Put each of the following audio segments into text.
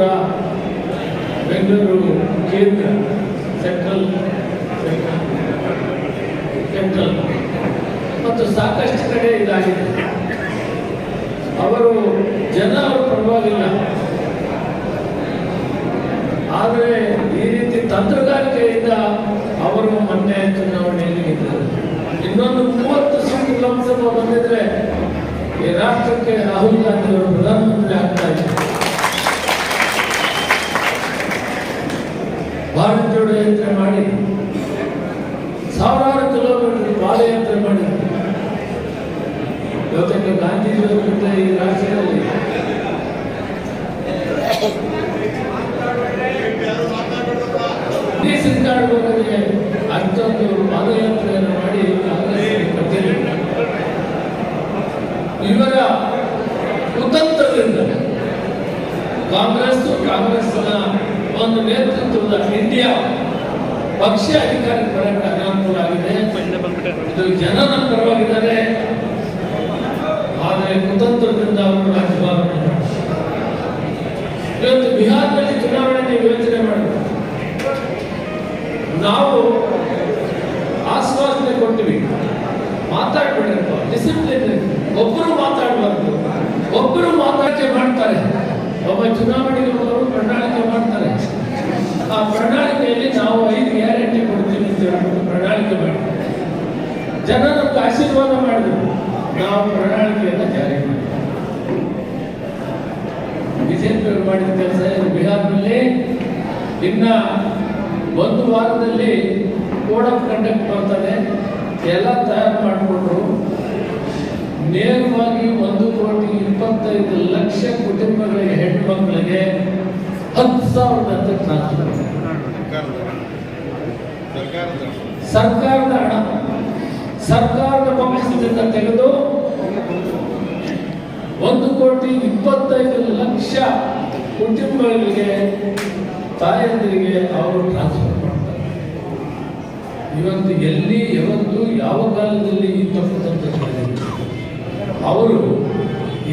ಮಹದೇವಪುರ ಬೆಂಗಳೂರು ಕೇಂದ್ರ central central ಮತ್ತು ಸಾಕಷ್ಟು ಕಡೆ ಇದಾಗಿದೆ. ಅವರು ಜನ ಅವರು ಪರವಾಗಿಲ್ಲ. ಆದರೆ ಈ ರೀತಿ ತಂತ್ರಗಾರಿಕೆಯಿಂದ ಅಷ್ಟೊಂದು ಪಾದಯಾತ್ರೆಯನ್ನು ಮಾಡಿ. ಇವರ ಕುತಂತ್ರದಿಂದ ಕಾಂಗ್ರೆಸ್, ಕಾಂಗ್ರೆಸ್ನ ಒಂದು ನೇತೃತ್ವದ ಇಂಡಿಯಾ ಪಕ್ಷ ಅಧಿಕಾರಕ್ಕೆ ಬರಕ್ಕೆ ಅನಾನುಕೂಲ ಆಗಿದೆ ಇದು ಜನನ ಪರವಾಗಿದ್ದಾರೆ ಆದರೆ ಕುತಂತ್ರದಿಂದ ಅವರು ಮಾಡ್ತಾರೆ. ಇವತ್ತು ಬಿಹಾರದಲ್ಲಿ ಚುನಾವಣೆ ನೀವು ಯೋಚನೆ ಮಾಡಬೇಕು ಮಾತಾಡ್ಬೇಡಪ್ಪ ಡಿಸಿಪ್ಲಿನ್ ಒಬ್ಬರು ಮಾತಾಡಬಾರ್ದು. ಒಬ್ಬರು ಮಾತಾಡಿಕೆ ಮಾಡ್ತಾರೆ. ಒಬ್ಬ ಚುನಾವಣೆಗೆ ಹೋದವರು ಪ್ರಣಾಳಿಕೆ ಮಾಡ್ತಾರೆ. ಆ ಪ್ರಣಾಳಿಕೆಯಲ್ಲಿ ನಾವು ಐದು ಗ್ಯಾರಂಟಿ ಕೊಡ್ತೀವಿ ಅಂತ ಹೇಳ್ಬಿಟ್ಟು ಪ್ರಣಾಳಿಕೆ ಮಾಡಿ ಜನ ನಮ್ಗೆ ಆಶೀರ್ವಾದ ಮಾಡಿದ್ರು. ನಾವು ಪ್ರಣಾಳಿಕೆಯನ್ನು ಜಾರಿ ಮಾಡಿ ಬಿಜೆಪಿಯವರು ಮಾಡಿದ ಕೆಲಸ ಬಿಹಾರ್ನಲ್ಲಿ. ಇನ್ನ ಒಂದು ವಾರದಲ್ಲಿ ಕೋಡ್ ಆಫ್ ಕಂಡಕ್ಟ್ ಬರ್ತದೆ ಎಲ್ಲ ತಯಾರು ಮಾಡಿಕೊಂಡು ನೇರವಾಗಿ ಒಂದು ಕೋಟಿ ಇಪ್ಪತ್ತೈದು ಲಕ್ಷ ಕುಟುಂಬಗಳಿಗೆ ಹೆಣ್ಣು ಮಕ್ಕಳಿಗೆ ಹತ್ತು ಸಾವಿರದ ಟ್ರಾನ್ಸ್ಫರ್ ಸರ್ಕಾರದ ಹಣ. ಸರ್ಕಾರದ ಪಕ್ಷದಿಂದ ತೆಗೆದು ಒಂದು ಕೋಟಿ ಇಪ್ಪತ್ತೈದು ಲಕ್ಷ ಕುಟುಂಬಗಳಿಗೆ ತಾಯಂದಿರಿಗೆ ಅವರು ಟ್ರಾನ್ಸ್ಫರ್. ಇವತ್ತು ಎಲ್ಲಿ, ಯಾವತ್ತು, ಯಾವ ಕಾಲದಲ್ಲಿ ಈ ತಪ್ಪು ಅವರು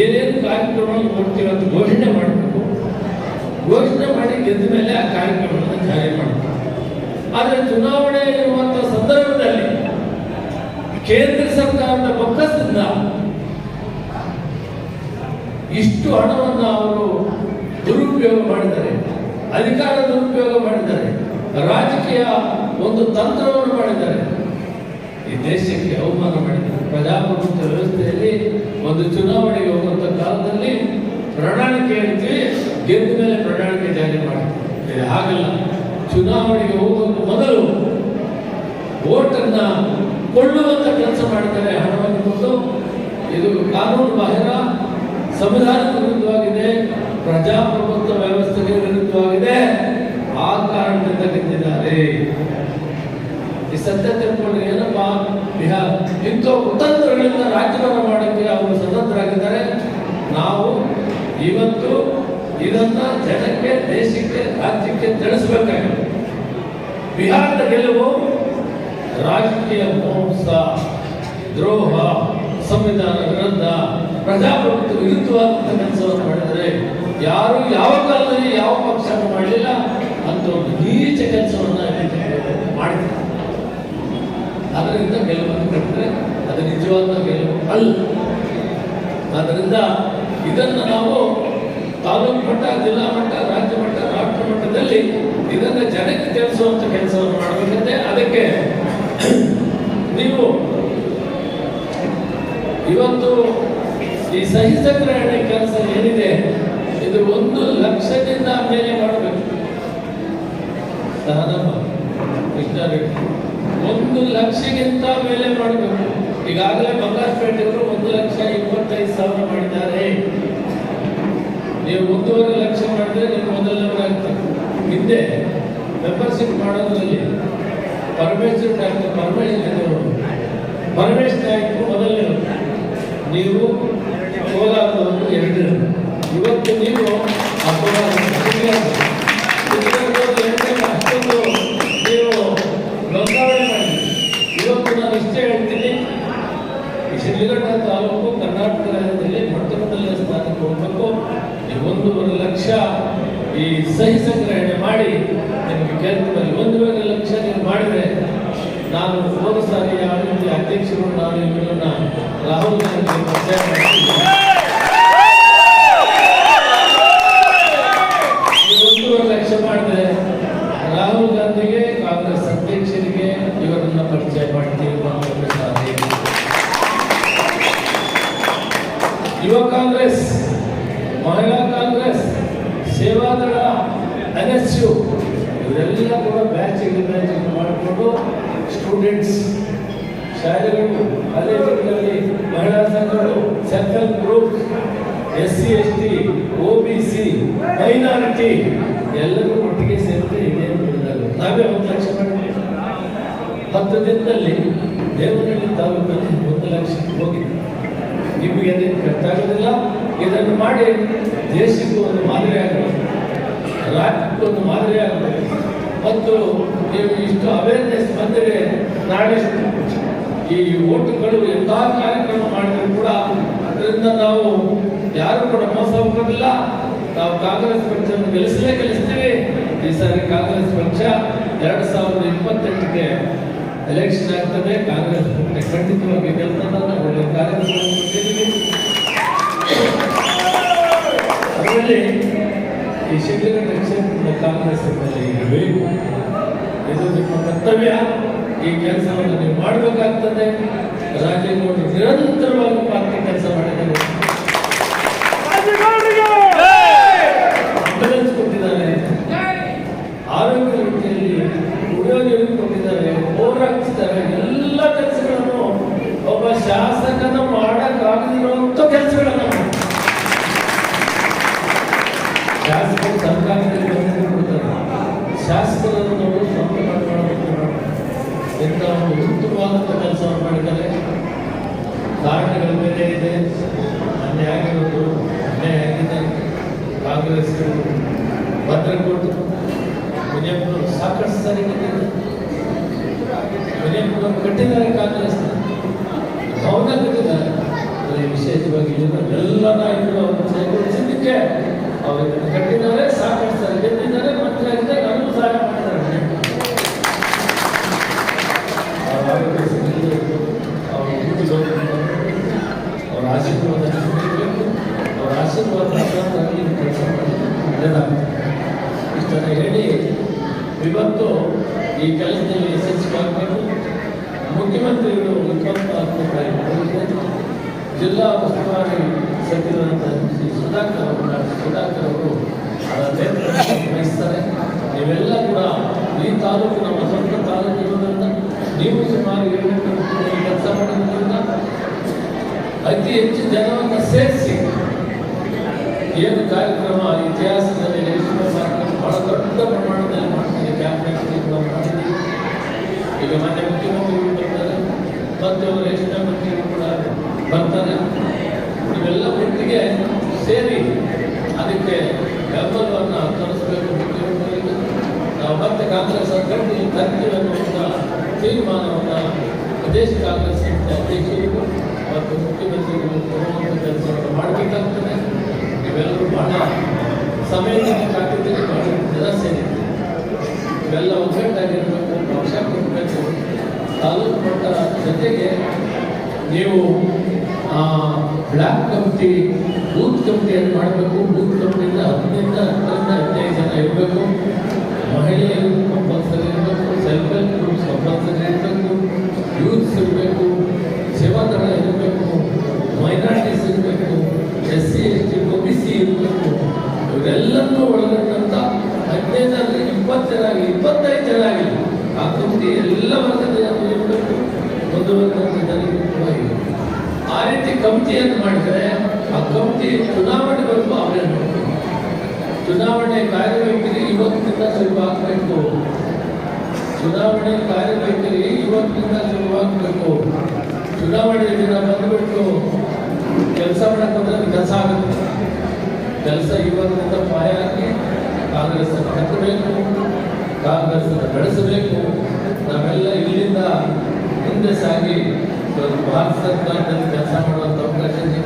ಏನೇನು ಕಾರ್ಯಕ್ರಮಗಳು ಕೊಡ್ತೀವಿ ಅಂತ ಘೋಷಣೆ ಮಾಡಬೇಕು. ಘೋಷಣೆ ಮಾಡಿ ಗೆದ್ದ ಮೇಲೆ ಆ ಕಾರ್ಯಕ್ರಮವನ್ನು ಜಾರಿ ಮಾಡಬೇಕು. ಆದರೆ ಚುನಾವಣೆ ಇರುವಂಥ ಸಂದರ್ಭದಲ್ಲಿ ಕೇಂದ್ರ ಸರ್ಕಾರದ ಬೊಕ್ಕಸದಿಂದ ಇಷ್ಟು ಹಣವನ್ನು ಅವರು ದುರುಪಯೋಗ ಮಾಡಿದ್ದಾರೆ. ಅಧಿಕಾರ ದುರುಪಯೋಗ ಮಾಡಿದ್ದಾರೆ. ರಾಜಕೀಯ ಒಂದು ತಂತ್ರವನ್ನು ಮಾಡಿದ್ದಾರೆ. ಈ ದೇಶಕ್ಕೆ ಅವಮಾನ ಮಾಡಿದ್ದಾರೆ. ಪ್ರಜಾಪ್ರಭುತ್ವ ವ್ಯವಸ್ಥೆಯಲ್ಲಿ ಒಂದು ಚುನಾವಣೆಗೆ ಹೋಗುವಂತ ಕಾಲದಲ್ಲಿ ಪ್ರಣಾಳಿಕೆ ಹೇಳ್ತೀವಿ ಗೆದ್ದ ಮೇಲೆ ಪ್ರಣಾಳಿಕೆ ಜಾರಿ ಮಾಡ್ತೀವಿ ಹಾಗಲ್ಲ. ಚುನಾವಣೆಗೆ ಹೋಗೋದು ಮೊದಲು ಓಟನ್ನ ಕೊಳ್ಳುವಂತ ಕೆಲಸ ಮಾಡಿದ್ದಾರೆ. ಹಣವನ್ನು ಕೊಟ್ಟು ಇದು ಕಾನೂನು ಬಾಹಿರ, ಸಂವಿಧಾನದ ವಿರುದ್ಧವಾಗಿದೆ. ಪ್ರಜಾಪ್ರಭುತ್ವ ವ್ಯವಸ್ಥೆಗೆ ವಿರುದ್ಧವಾಗಿದೆ ಆ ಕಾರಣದಿಂದ ಗೆದ್ದಿದ್ದಾರೆ ಈ ಸತ್ಯ ತಿಳ್ಕೊಂಡ್ರೆ ಏನಪ್ಪಾ ಬಿಹಾರ ಇಂಥ ಕುತಂತ್ರಗಳಿಂದ ರಾಜ್ಯವನ್ನು ಮಾಡೋಕ್ಕೆ ಅವರು ಸ್ವತಂತ್ರರಾಗಿದ್ದಾರೆ. ನಾವು ಇವತ್ತು ಇದನ್ನ ಜನಕ್ಕೆ, ದೇಶಕ್ಕೆ, ರಾಜ್ಯಕ್ಕೆ ತಿಳಿಸ್ಬೇಕಾಗಿದೆ. ಬಿಹಾರದ ಗೆಲುವು ರಾಜಕೀಯ ಮಾಂಸ, ದ್ರೋಹ, ಸಂವಿಧಾನ ವಿರುದ್ಧ ಪ್ರಜಾಪ್ರಭುತ್ವ ವಿರುದ್ಧವಾದಂಥ ಕೆಲಸವನ್ನು ಮಾಡಿದರೆ ಯಾರು ಯಾವ ಕಾಲದಲ್ಲಿ ಯಾವ ಪಕ್ಷ ಮಾಡಲಿಲ್ಲ ಅಂತ ಒಂದು ನೀಚ ಕೆಲಸವನ್ನು ಮಾಡಿದ್ದಾರೆ ಅದರಿಂದ ಗೆಲುವನ್ನು ಕಟ್ಟಿದ್ರೆ ಅದು ನಿಜವಾದ ಗೆಲುವು ಅಲ್ಲ. ಆದ್ದರಿಂದ ಇದನ್ನು ನಾವು ತಾಲೂಕು ಮಟ್ಟ ಜಿಲ್ಲಾ ಮಟ್ಟ ರಾಜ್ಯ ಮಟ್ಟ ರಾಷ್ಟ್ರ ಮಟ್ಟದಲ್ಲಿ ಇದನ್ನು ಜನಕ್ಕೆ ತಿಳಿಸುವಂಥ ಕೆಲಸವನ್ನು ಮಾಡಬೇಕಂತೆ. ಅದಕ್ಕೆ ನೀವು ಇವತ್ತು ಈ ಸಹಿ ಸಂಗ್ರಹಣೆ ಕೆಲಸ ಏನಿದೆ ಇದು ಒಂದು ಲಕ್ಷದಿಂದ ಮೇಲೆ ಮಾಡಬೇಕು. ಸಹನಮ್ಮ ಕೃಷ್ಣಾರೆಡ್ಡಿ ಒಂದು ಲಕ್ಷಕ್ಕಿಂತ ಮೇಲೆ ಮಾಡಬೇಕು. ಈಗಾಗಲೇ ಬಂಗಾರಪೇಟೆಯವರು ಒಂದು ಲಕ್ಷ ಇಪ್ಪತ್ತೈದು ಸಾವಿರ ಮಾಡಿದ್ದಾರೆ. ನೀವು ಒಂದೂವರೆ ಲಕ್ಷ ಮಾಡಿದ್ರೆ ನೀವು ಮೊದಲನೇ ಹಿಂದೆ ಮೆಂಬರ್ಶಿಪ್ ಮಾಡೋದ್ರಲ್ಲಿ ಪರಮೇಶ್ವರ್ ಡಾಕ್ಟರ್ ಪರಮೇಶ್ವರ ಪರಮೇಶ್ ನಾಯ್ಕರು ಮೊದಲನೇ ನೀವು ಕೋಲಾರದವರು ಎರಡು ಇವತ್ತು ನೀವು ಒಂದೂವರೆ ಲಕ್ಷ ಈ ಸಹಿ ಸಂಗ್ರಹಣೆ ಮಾಡಿ ನಿಮಗೆ ಕೇಂದ್ರದಲ್ಲಿ ಒಂದೂವರೆ ಲಕ್ಷ ನೀವು ಮಾಡಿದ್ರೆ ನಾನು ಹೋದ ಸಾರಿ ರೀತಿ ಅಧ್ಯಕ್ಷರು ನಾನು ಇವರನ್ನ Rahul Gandhi Mahila Congress, Seva Dal N S U ಇವರೆಲ್ಲ ಕೂಡ ಬ್ಯಾಚ್ ಬ್ಯಾಚ್ ಮಾಡಿಕೊಂಡು ಸ್ಟೂಡೆಂಟ್ಸ್ ಶಾಲೆಗಳು, ಕಾಲೇಜುಗಳಲ್ಲಿ ಮಹಿಳಾ ಸಂಘಗಳು self group S C S T O B C minority ಎಲ್ಲರೂ ಒಟ್ಟಿಗೆ ಸೇರಿದ್ರೆ ಇದೇ ಹೇಳಿದಾಗ ನಾವೇ ಒಂದು ಲಕ್ಷ ಹತ್ತು ದಿನದಲ್ಲಿ ದೇವನಹಳ್ಳಿ ತಾಲೂಕಲ್ಲಿ ಒಂದು ಲಕ್ಷಕ್ಕೆ ಹೋಗಿದೆ. ನಿಮಗೆ ಖರ್ಚಾಗೋದಿಲ್ಲ ಇದನ್ನು ಮಾಡಿ ದೇಶಕ್ಕೂ ಒಂದು ಮಾದರಿ ಆಗಬೇಕು. ರಾಜ್ಯಕ್ಕೂ ಒಂದು ಮಾದರಿ ಆಗಬೇಕು. ಮತ್ತು ನೀವು ಇಷ್ಟು ಅವೇರ್ನೆಸ್ ಬಂದರೆ ನಾಳೆ ಈ ಓಟುಗಳು ಎಲ್ಲ ಕಾರ್ಯಕ್ರಮ ಮಾಡಿದ್ರು ಕೂಡ ಅದರಿಂದ ನಾವು ಯಾರು ಕೂಡ ಮೋಸ ಹೋಗೋದಿಲ್ಲ. ನಾವು ಕಾಂಗ್ರೆಸ್ ಪಕ್ಷವನ್ನು ಗೆಲ್ಲಿಸಲೇ ಗೆಲ್ಲಿಸ್ತೀವಿ. ಈ ಸಾರಿ ಕಾಂಗ್ರೆಸ್ ಪಕ್ಷ ಎರಡು ಸಾವಿರದ ಇಪ್ಪತ್ತೆಂಟಕ್ಕೆ ಎಲೆಕ್ಷನ್ ಆಗ್ತದೆ. ಕಾಂಗ್ರೆಸ್ ಪಕ್ಷ ಖಂಡಿತವಾಗಿ ಗೆಲ್ತದ ಒಳ್ಳೆ ಒಳ್ಳೆ ಈ ಶಿಬಿರ ಕ್ಷೇತ್ರದ ಕಾಂಗ್ರೆಸ್ ಇರಬೇಕು ಇದು ನಿಮ್ಮ ಕರ್ತವ್ಯ. ಈ ಕೆಲಸವನ್ನು ನೀವು ಮಾಡಬೇಕಾಗ್ತದೆ. ರಾಜೇಗೌಡರು ನಿರಂತರವಾಗಿ ಪಾರ್ಟಿ ಕೆಲಸ ಮಾಡಿದ್ದಾರೆ ಆಂಬುಲೆನ್ಸ್ ಕೊಟ್ಟಿದ್ದಾರೆ ಆರೋಗ್ಯ ರೀತಿಯಲ್ಲಿ ಕುಡಿಯೋ ನೀರು ಕೊಟ್ಟಿದ್ದಾರೆ ಬೋರ್ ಹಾಕಿಸಿದ್ದಾರೆ ಎಲ್ಲ ಕೆಲಸಗಳನ್ನು ಒಬ್ಬ ಶಾಸಕನ ಮಾಡಕ್ಕಾಗದಿರುವಂತ ಕೆಲಸಗಳನ್ನು ಮಾಡಿದ್ದಾರೆ. ಶಾಸಕರು ಸರ್ಕಾರದಲ್ಲಿ ಬಂದು ಕೊಡ್ತಾರೆ ಶಾಸಕರನ್ನು ನಾವು ಸ್ವಂತ ಮಾಡ್ಕೊಳ್ಳೋದು ಇಂಥ ಒಂದು ಉತ್ತಮವಾದಂಥ ಕೆಲಸವನ್ನು ಮಾಡಿದ್ದಾರೆ. ಕಾರಣಗಳ ಮೇಲೆ ಇದೆ. ಅನ್ಯಾಯ ಆಗಿರೋದು ಅನ್ಯಾಯ ಆಗಿದೆ. ಕಾಂಗ್ರೆಸ್ ಭದ್ರಕೋಟು ವಿಜಯಪುರ ಸಾಕಷ್ಟು ಸರಿ ವಿಜಯಪುರ ಕಟ್ಟಿದ್ದಾರೆ ಕಾಂಗ್ರೆಸ್. ಭವನ ಕಟ್ಟಿದ್ದಾರೆ. ವಿಶೇಷವಾಗಿ ಎಲ್ಲ ನಾಯಕರು ಅವರು ಸೇರಿಸಿದ್ದಕ್ಕೆ ಅವರಿಗೆ ಕಟ್ಟಿದ್ದಾರೆ ಸಾಕಷ್ಟು ಸಾರಿ ಗೆದ್ದಿದ್ದಾರೆ ಮಂತ್ರಿ ಆಗಿದೆ ನನಗೂ ಸಹಾಯ ಮಾಡಿದ್ದಾರೆ ಅವ್ರ ಆರೋಗ್ಯ ಸರಿಯಿರಬೇಕು, ಅವ್ರ ಬುದ್ಧಿ ಬರಬೇಕು, ಅವ್ರ ಆಶೀರ್ವಾದ ಸಿಗಬೇಕು, ಅವ್ರ ಆಶೀರ್ವಾದ ಅರ್ಥಾತ್ತಾಗಿ ಈ ಕೆಲಸ ಮಾಡಿ ಒಳ್ಳೆಯದಾಗ್ತದೆ. ಇಷ್ಟನ್ನ ಹೇಳಿ ಇವತ್ತು ಈ ಕೆಲಸದಲ್ಲಿ ಯಶಸ್ವಿಯಾಗಬೇಕು ಮುಖ್ಯಮಂತ್ರಿಗಳು ಜಿಲ್ಲಾ ಉಸ್ತುವಾರಿ ಸಚಿವರಾದ ಶ್ರೀ ಸುಧಾಕರ್ ಅವರು ಸುಧಾಕರ್ ಅವರು ವಹಿಸ್ತಾರೆ. ನೀವೆಲ್ಲ ಕೂಡ ಈ ತಾಲೂಕು ನಮ್ಮ ಸ್ವಂತ ತಾಲೂಕು ಇರೋದ್ರಿಂದ ನೀವು ಸುಮಾರು ಏಳು ಕೆಲಸ ಮಾಡೋದ್ರಿಂದ ಅತಿ ಹೆಚ್ಚು ಜನವನ್ನು ಸೇರಿಸಿ. ಏನು ಕಾರ್ಯಕ್ರಮ ಮುಖ್ಯಮಂತ್ರಿಗಳು ಬರ್ತಾರೆ. ಮತ್ತು ರೇಷ್ಮೆ ಮಂತ್ರಿಗಳು ಕೂಡ ಬರ್ತಾರೆ. ಇವೆಲ್ಲ ಒಟ್ಟಿಗೆ ಸೇರಿ ಅದಕ್ಕೆ ಬೆಂಬಲವನ್ನು ತೋರಿಸಬೇಕು ಮುಖ್ಯಮಂತ್ರಿಗಳಿಗೆ ನಾವು ಮತ್ತೆ ಕಾಂಗ್ರೆಸ್ ಅಭ್ಯರ್ಥಿ ತರ್ತೀವಿ ಅನ್ನುವಂಥ ತೀರ್ಮಾನವನ್ನು ಪ್ರದೇಶ ಕಾಂಗ್ರೆಸ್ ಸಂಸ್ಥೆ ಅಧ್ಯಕ್ಷರು ಮತ್ತು ಮುಖ್ಯಮಂತ್ರಿಗಳು ಕೊಡುವಂಥ ಕೆಲಸವನ್ನು ಮಾಡಬೇಕಾಗ್ತದೆ ಇವೆಲ್ಲರೂ ಬಹಳ ಸಮಯದಿಂದ ಕಾಕಿದ್ದೀರಿ ಬಹಳ ಜನ ಸೇರಿದ್ದೀರಿ ಇವೆಲ್ಲ ಒಗ್ಗಟ್ಟಾಗಿರಬೇಕು ಪಕ್ಷ ಕೊಡಬೇಕು ತಾಲೂಕು ಮಟ್ಟ ಜೊತೆಗೆ ನೀವು ಬ್ಲಾಕ್ ಕಮಿಟಿ ಬೂತ್ ಕಮಿಟಿಯನ್ನು ಮಾಡಬೇಕು ಬೂತ್ ಕಮಿಟಿಯಿಂದ ಹದಿನೈದು ಹತ್ತರಿಂದ ಹದಿನೈದು ಜನ ಇರಬೇಕು ಮಹಿಳೆಯರು ಕಂಪಲ್ಸರಿ ಇರಬೇಕು ಸೆಲ್ಫ್ ಹೆಲ್ಪ್ ಗ್ರೂಪ್ಸ್ ಕಂಪಲ್ಸರಿ ಇರಬೇಕು ಯೂತ್ಸ್ ಇರಬೇಕು ಸೇವಾದಳ ಇರಬೇಕು ಮೈನಾರಿಟೀಸ್ ಇರಬೇಕು S C S T O B C ಇರಬೇಕು ಇವರೆಲ್ಲರನ್ನೂ ಒಳಗೊಂಡಂತ ಹದಿನೈದು ಜನ ಇಪ್ಪತ್ತು ಜನ ಆಗಲಿ ಇಪ್ಪತ್ತೈದು ಜನ ಆಗಲಿ ಆ ಕಮಿಟಿ ಎಲ್ಲ ವರ್ಗದ ಜನರು ಇರಬೇಕು ಒಂದು ವರ್ಗದ ಜನರು ಕೂಡ ಇರಬೇಕು. ಆ ರೀತಿ ಕಮಿಟಿಯನ್ನು ಮಾಡಿದರೆ ಆ ಚುನಾವಣೆ ಬಂದು ಅವರೇ ಚುನಾವಣೆ ಕಾರ್ಯವೈಖರಿ ಇವತ್ತಿನಿಂದ ಶುರುವಾಗಬೇಕು ಚುನಾವಣೆ ಕಾರ್ಯವೈಖರಿ ಇವತ್ತಿನಿಂದ ಶುರುವಾಗಬೇಕು ಚುನಾವಣೆ ದಿನ ಬಂದ್ಬಿಟ್ಟು ಕೆಲಸ ಮಾಡಕ್ಕೆ ಕೆಲಸ ಆಗುತ್ತೆ. ಕೆಲಸ ಪಾಯ ಆಗಿ ಕಾಂಗ್ರೆಸ್ ಅನ್ನು ಕಟ್ಟಬೇಕು ಕಾಂಗ್ರೆಸ್ ಅನ್ನು ಬೆಳೆಸಬೇಕು ನಾವೆಲ್ಲ ಇಲ್ಲಿಂದ ಮುಂದೆ ಸಾಗಿ ಭಾರತ ಸರ್ಕಾರದಲ್ಲಿ ಕೆಲಸ ಮಾಡುವ Thank you.